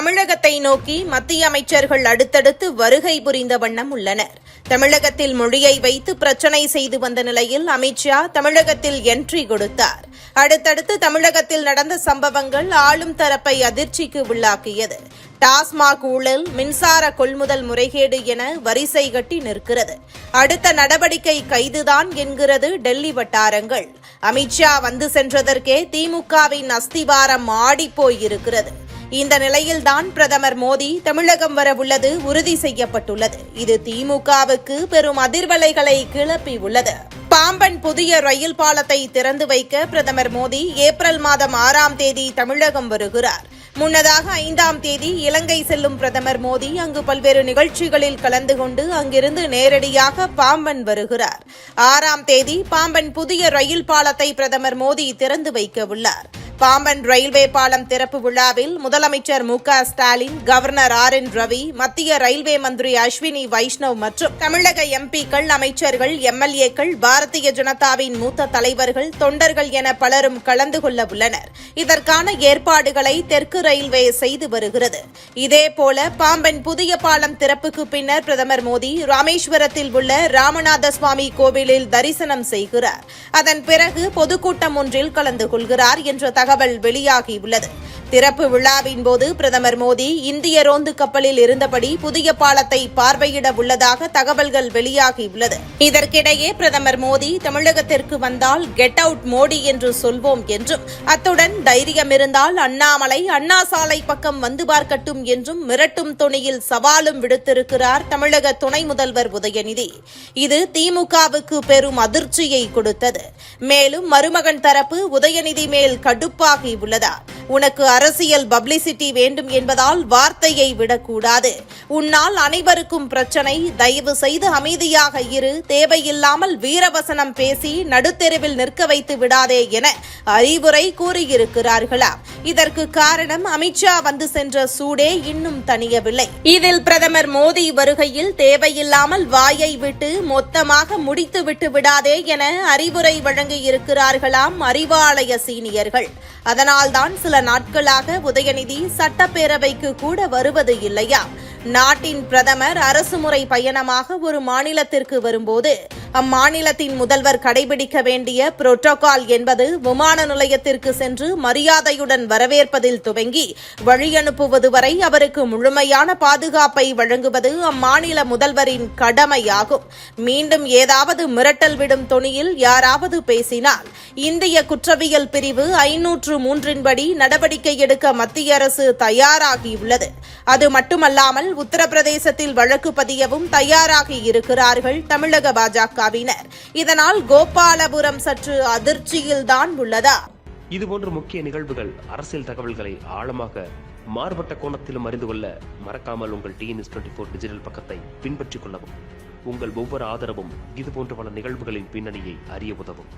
தமிழகத்தை நோக்கி மத்திய அமைச்சர்கள் அடுத்தடுத்து வருகை புரிந்த வண்ணம் உள்ளனர். தமிழகத்தில் மொழியை வைத்து பிரச்சனை செய்து வந்த நிலையில் அமித்ஷா தமிழகத்தில் என்ட்ரி கொடுத்தார். அடுத்தடுத்து தமிழகத்தில் நடந்த சம்பவங்கள் ஆளும் தரப்பை அதிர்ச்சிக்கு உள்ளாக்கியது. டாஸ்மாக் ஊழல் மின்சார கொள்முதல் முறைகேடு என வரிசை கட்டி நிற்கிறது. அடுத்த நடவடிக்கை கைதுதான் என்கிறது டெல்லி வட்டாரங்கள். அமித்ஷா வந்து சென்றதற்கே திமுகவின் அஸ்திவாரம் ஆடிப்போயிருக்கிறது. இந்த நிலையில்தான் பிரதமர் மோடி தமிழகம் வரவுள்ளது உறுதி செய்யப்பட்டுள்ளது. இது திமுகவுக்கு பெரும் அதிர்வலைகளை கிளப்பி உள்ளது. பாம்பன் புதிய ரயில் பாலத்தை திறந்து வைக்க பிரதமர் மோடி ஏப்ரல் மாதம் ஆறாம் தேதி தமிழகம் வருகிறார். முன்னதாக ஐந்தாம் தேதி இலங்கை செல்லும் பிரதமர் மோடி அங்கு பல்வேறு நிகழ்ச்சிகளில் கலந்து கொண்டு அங்கிருந்து நேரடியாக பாம்பன் வருகிறார். ஆறாம் தேதி பாம்பன் புதிய ரயில் பாலத்தை பிரதமர் மோடி திறந்து வைக்க உள்ளார். பாம்பன் ரயில்வே பாலம் திறப்பு விழாவில் முதலமைச்சர் Mu Stalin governor R N Ravi மத்திய ரயில்வே மந்திரி அஸ்வினி வைஷ்ணவ் மற்றும் தமிழக எம்பிக்கள் அமைச்சர்கள் எம்எல்ஏக்கள் பாரதிய ஜனதாவின் மூத்த தலைவர்கள் தொண்டர்கள் என பலரும் கலந்து கொள்ள உள்ளனர். இதற்கான ஏற்பாடுகளை தெற்கு ரயில்வே செய்து வருகிறது. இதேபோல பாம்பன் புதிய பாலம் திறப்புக்கு பின்னர் பிரதமர் மோடி ராமேஸ்வரத்தில் உள்ள ராமநாத சுவாமி கோவிலில் தரிசனம் செய்கிறார். அதன் பிறகு பொதுக்கூட்டம் ஒன்றில் கலந்து கொள்கிறார் என்ற தகவல் வெளியாகியுள்ளது. திறப்பு விழாவின் போது பிரதமர் மோடி இந்திய ரோந்து கப்பலில் இருந்தபடி புதிய பாலத்தை பார்வையிட உள்ளதாக தகவல்கள் வெளியாகியுள்ளது. இதற்கிடையே பிரதமர் மோடி தமிழகத்திற்கு வந்தால் கெட் அவுட் மோடி என்று சொல்வோம் என்றும் அத்துடன் தைரியம் இருந்தால் அண்ணாமலை அண்ணா சாலை பக்கம் வந்து பார்க்கட்டும் என்றும் மிரட்டும் துணியில் சவாலும் விடுத்திருக்கிறார் தமிழக துணை முதல்வர் உதயநிதி. இது திமுகவுக்கு பெரும் அதிர்ச்சியை கொடுத்தது. மேலும் மருமகன் தரப்பு உதயநிதி மேல் கடுப்பாகி உள்ளதா உனக்கு அரசியல் பப்ளிசிட்டி வேண்டும் என்பதால் வார்த்தையை விடக்கூடாது. உன்னால் அனைவருக்கும் பிரச்சனை. தயவு செய்து அமைதியாக இரு. தேவையில்லாமல் வீரவசனம் பேசி நடுத்தெருவில் நிற்க வைத்து விடாதே என அறிவுரை கூறியிருக்கிறார்களா? இதற்கு காரணம் அமித்ஷா வந்து சென்ற சூடே இன்னும் தணியவில்லை. இதில் பிரதமர் மோடி வருகையில் தேவையில்லாமல் வாயை விட்டு மொத்தமாக முடித்து விட்டு விடாதே என அறிவுரை வழங்கியிருக்கிறார்களாம் அறிவாலய சீனியர்கள். அதனால்தான் சில நாட்களாக உதயநிதி சட்டப்பேரவைக்கு கூட வருவது இல்லையா? நாட்டின் பிரதமர் அரசுமுறை பயணமாக ஒரு மாநிலத்திற்கு வரும்போது அம்மாநிலத்தின் முதல்வர் கடைபிடிக்க வேண்டிய புரோட்டோகால் என்பது விமான நிலையத்திற்கு சென்று மரியாதையுடன் வரவேற்பதில் துவங்கி வழியனுப்புவது வரை அவருக்கு முழுமையான பாதுகாப்பை வழங்குவது அம்மாநில முதல்வரின் கடமையாகும். மீண்டும் ஏதாவது மிரட்டல் விடும் தொனியில் யாராவது பேசினால் இந்திய குற்றவியல் பிரிவு ஐநூற்று மூன்றின்படி நடவடிக்கை எடுக்க மத்திய அரசு தயாராகியுள்ளது. அது மட்டுமல்லாமல் உத்தரப்பிரதேசத்தில் வழக்கு பதியவும் தயாராகி இருக்கிறார்கள் தமிழக பாஜகவினர். இதனால் கோபாலபுரம் சற்று அதிர்ச்சியில்தான் உள்ளதா? இதுபோன்ற முக்கிய நிகழ்வுகள் அரசியல் தகவல்களை ஆழமாக மாறுபட்ட கோணத்திலும் அறிந்து கொள்ள மறக்காமல் உங்கள் டிஎன்எஸ் டுவெண்ட்டி ஃபோர் டிஜிட்டல் பக்கத்தை பின்பற்றிக் கொள்ளவும். உங்கள் ஒவ்வொரு ஆதரவும் இதுபோன்ற பல நிகழ்வுகளின் பின்னணியை அறிய உதவும்.